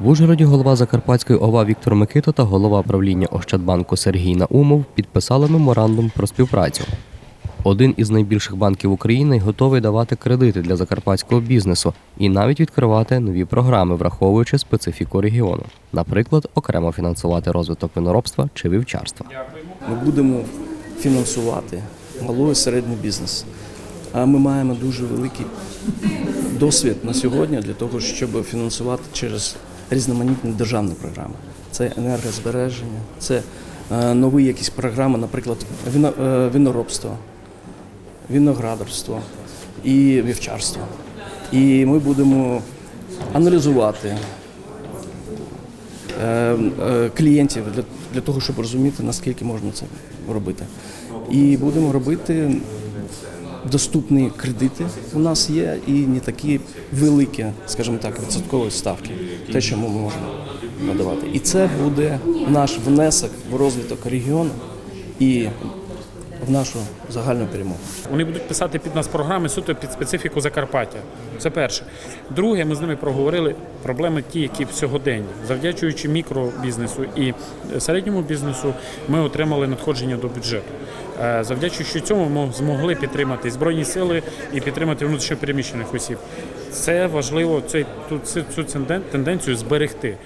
В Ужгороді голова Закарпатської ОВА Віктор Микито та голова правління Ощадбанку Сергій Наумов підписали меморандум про співпрацю. Один із найбільших банків України готовий давати кредити для закарпатського бізнесу і навіть відкривати нові програми, враховуючи специфіку регіону, наприклад, окремо фінансувати розвиток виноробства чи вівчарства. Ми будемо фінансувати малий і середній бізнес. А ми маємо дуже великий досвід на сьогодні для того, щоб фінансувати через різноманітні державні програми. Це енергозбереження, це е, нові якісь програми, наприклад, е, виноробство, виноградарство і вівчарство. І ми будемо аналізувати е, клієнтів для того, щоб розуміти, наскільки можна це робити. І будемо робити доступні кредити. У нас є і не такі великі, скажімо так, відсоткові ставки, те, що ми можемо надавати. І це буде наш внесок в розвиток регіону і в нашу загальну перемогу. Вони будуть писати під нас програми суто під специфіку Закарпаття. Це перше. Друге, ми з ними проговорили проблеми ті, які в сьогоденні. Завдячуючи мікробізнесу і середньому бізнесу, ми отримали надходження до бюджету. Е, Завдячуючи цьому, ми змогли підтримати збройні сили і підтримати внутрішньопереміщених осіб. Це важливо цю цю тенденцію зберегти.